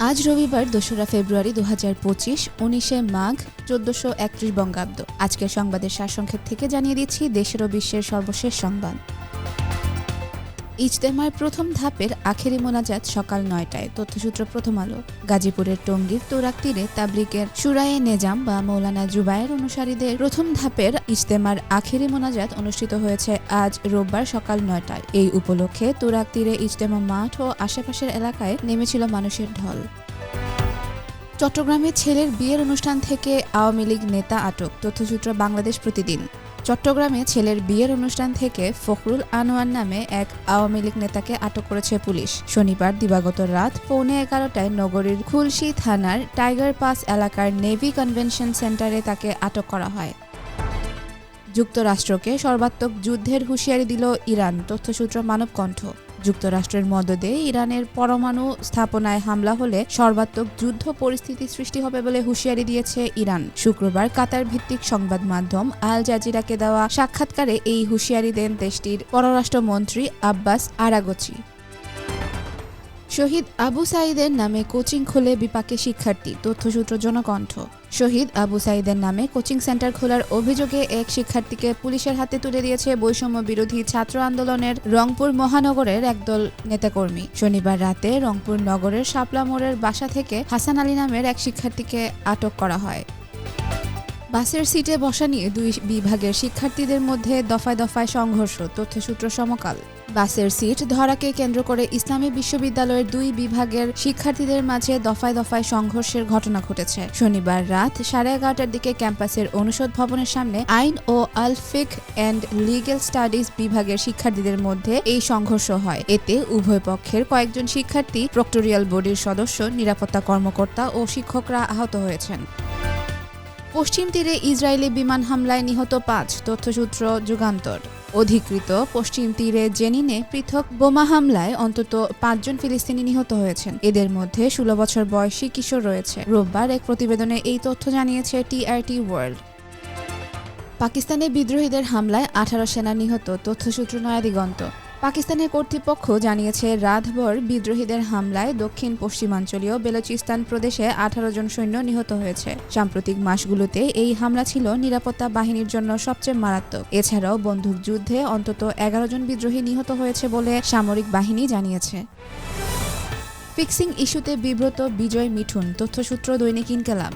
আজ রবিবার দোসরা ফেব্রুয়ারি দু হাজার পঁচিশ, উনিশে মাঘ, চোদ্দশো একত্রিশ বঙ্গাব্দ। আজকের সংবাদের সারসংক্ষেপ থেকে জানিয়ে দিচ্ছি, দেশের ও বিশ্বের সর্বশেষ সংবাদ। ইজতেমার প্রথম ধাপের আখেরি মোনাজাত সকাল নয়টায়। তথ্যসূত্র প্রথম আলো। গাজীপুরের টঙ্গীর তোরাক তীরে তাবলিকের সুরায়ে নেজাম বা মৌলানা জুবায়ের অনুসারীদের প্রথম ধাপের ইজতেমার আখেরি মোনাজাত অনুষ্ঠিত হয়েছে আজ রোববার সকাল নয়টায়। এই উপলক্ষে তোরাক তীরে ইজতেমা মাঠ ও আশেপাশের এলাকায় নেমেছিল মানুষের ঢল। চট্টগ্রামে ছেলের বিয়ের অনুষ্ঠান থেকে আওয়ামী লীগ নেতা আটক। তথ্যসূত্র বাংলাদেশ প্রতিদিন। চট্টগ্রামে ছেলের বিয়ের অনুষ্ঠান থেকে ফখরুল আনোয়ার নামে এক আওয়ামী লীগ নেতাকে আটক করেছে পুলিশ। শনিবার দিবাগত রাত পৌনে এগারোটায় নগরীর খুলশি থানার টাইগার পাস এলাকার নেভি কনভেনশন সেন্টারে তাকে আটক করা হয়। যুক্তরাষ্ট্রকে সর্বাত্মক যুদ্ধের হুঁশিয়ারি দিল ইরান, তথ্যসূত্র মানবকণ্ঠ। যুক্তরাষ্ট্রের মদদে ইরানের পরমাণু স্থাপনায় হামলা হলে সর্বাত্মক যুদ্ধ পরিস্থিতি সৃষ্টি হবে বলে হুঁশিয়ারি দিয়েছে ইরান। শুক্রবার কাতার ভিত্তিক সংবাদ মাধ্যম আল জাজিরাকে দেওয়া সাক্ষাৎকারে এই হুঁশিয়ারি দেন দেশটির পররাষ্ট্রমন্ত্রী আব্বাস আরাগচি। শহীদ আবু সাইদের নামে কোচিং খুলে বিপাকে শিক্ষার্থী, তথ্যসূত্র জনকণ্ঠ। শহীদ আবু সাইদের নামে কোচিং সেন্টার খোলার অভিযোগে এক শিক্ষার্থীকে পুলিশের হাতে তুলে দিয়েছে বৈষম্য বিরোধী ছাত্র আন্দোলনের রংপুর মহানগরের একদল নেতাকর্মী। শনিবার রাতে রংপুর নগরের শাপলা মোড়ের বাসা থেকে হাসান আলী নামের এক শিক্ষার্থীকে আটক করা হয়। বাসের সিটে বসা নিয়ে দুই বিভাগের শিক্ষার্থীদের মধ্যে দফায় দফায় সংঘর্ষ, তথ্যসূত্র সমকাল। বাসের সিট, ধরাকে কেন্দ্র করে ইসলামী বিশ্ববিদ্যালয়ের দুই বিভাগের শিক্ষার্থীদের মাঝে দফায় দফায় সংঘর্ষের ঘটনা ঘটেছে। শনিবার রাত সাড়ে এগারোটার দিকে ক্যাম্পাসের অনুষদ ভবনের সামনে আইন ও আলফিক অ্যান্ড লিগেল স্টাডিজ বিভাগের শিক্ষার্থীদের মধ্যে এই সংঘর্ষ হয়। এতে উভয় পক্ষের কয়েকজন শিক্ষার্থী, প্রক্টোরিয়াল বোর্ডের সদস্য, নিরাপত্তা কর্মকর্তা ও শিক্ষকরা আহত হয়েছেন। পশ্চিম তীরে ইসরায়েলি বিমান হামলায় নিহত পাঁচ তথ্যসূত্র যুগান্তর। অধিকৃত পশ্চিম তীরে জেনিনে পৃথক বোমা হামলায় অন্তত পাঁচজন ফিলিস্তিনি নিহত হয়েছেন। এদের মধ্যে ষোলো বছর বয়সী কিশোর রয়েছে। রোববার এক প্রতিবেদনে এই তথ্য জানিয়েছে টিআরটি ওয়ার্ল্ড। পাকিস্তানে বিদ্রোহীদের হামলায় আঠারো সেনা নিহত, তথ্যসূত্র নয়াদিগন্ত। পাকিস্তানের কর্তৃপক্ষ জানিয়েছে, রাতভর বিদ্রোহীদের হামলায় দক্ষিণ পশ্চিমাঞ্চলীয় বেলুচিস্তান প্রদেশে আঠারো জন সৈন্য নিহত হয়েছে। সাম্প্রতিক মাসগুলোতে এই হামলা ছিল নিরাপত্তা বাহিনীর জন্য সবচেয়ে মারাত্মক। এছাড়াও বন্দুকযুদ্ধে অন্তত এগারো জন বিদ্রোহী নিহত হয়েছে বলে সামরিক বাহিনী জানিয়েছে। ফিক্সিং ইস্যুতে বিব্রত বিজয় মিঠুন, তথ্যসূত্র দৈনিক ইনকেলাম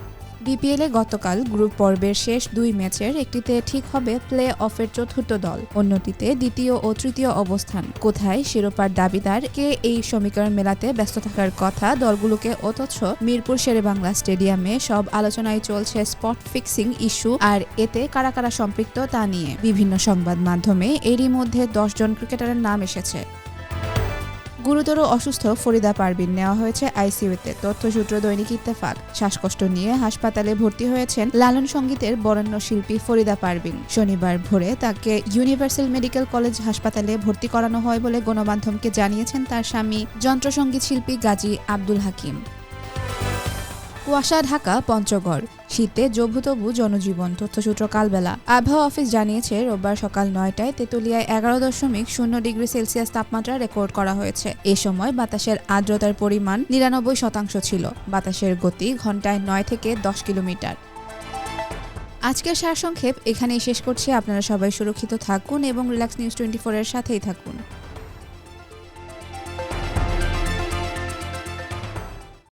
বিপিএলে গতকাল গ্রুপ পর্বের শেষ দুই ম্যাচের একটিতে ঠিক হবে প্লে অফের চতুর্থ দল, অন্যটিতে দ্বিতীয় ও তৃতীয় অবস্থান। কোথায় শিরোপার দাবিদার? কে এই সমীকরণ মেলাতে ব্যস্ত থাকার কথা? দলগুলোকে অথচ মিরপুর শেরেবাংলা স্টেডিয়ামে সব আলোচনায় চলছে স্পট ফিক্সিং ইস্যু, আর এতে কারা কারা সম্পৃক্ত তা নিয়ে। বিভিন্ন সংবাদ মাধ্যমে এরই মধ্যে দশজন ক্রিকেটারের নাম এসেছে। গুরুতর অসুস্থ ফরিদা পারবিন নেওয়া হয়েছে আইসিইউতে। তথ্যসূত্র দৈনিক ইত্তেফাক। শ্বাসকষ্ট নিয়ে হাসপাতালে ভর্তি হয়েছেন লালন সঙ্গীতের বরেণ্য শিল্পী ফরিদা পারবিন শনিবার ভোরে তাকে ইউনিভার্সাল মেডিকেল কলেজ হাসপাতালে ভর্তি করানো হয় বলে গণমাধ্যমকে জানিয়েছেন তার স্বামী যন্ত্রসঙ্গীত শিল্পী গাজী আব্দুল হাকিম। কুয়াশা, ঢাকা, পঞ্চগড়। শীতে জবুতবু জনজীবন, তথ্যসূত্র কালবেলা। আবহাওয়া অফিস জানিয়েছে, রোববার সকাল নয়টায় তেতুলিয়ায় এগারো দশমিক শূন্য ডিগ্রি সেলসিয়াস তাপমাত্রা রেকর্ড করা হয়েছে। এ সময় বাতাসের আর্দ্রতার পরিমাণ নিরানব্বই শতাংশ ছিল। বাতাসের গতি ঘন্টায় নয় থেকে দশ কিলোমিটার। আজকের সারসংক্ষেপ এখানেই শেষ করছি। আপনারা সবাই সুরক্ষিত থাকুন এবং রিল্যাক্স নিউজ টোয়েন্টি ফোরের সাথেই থাকুন।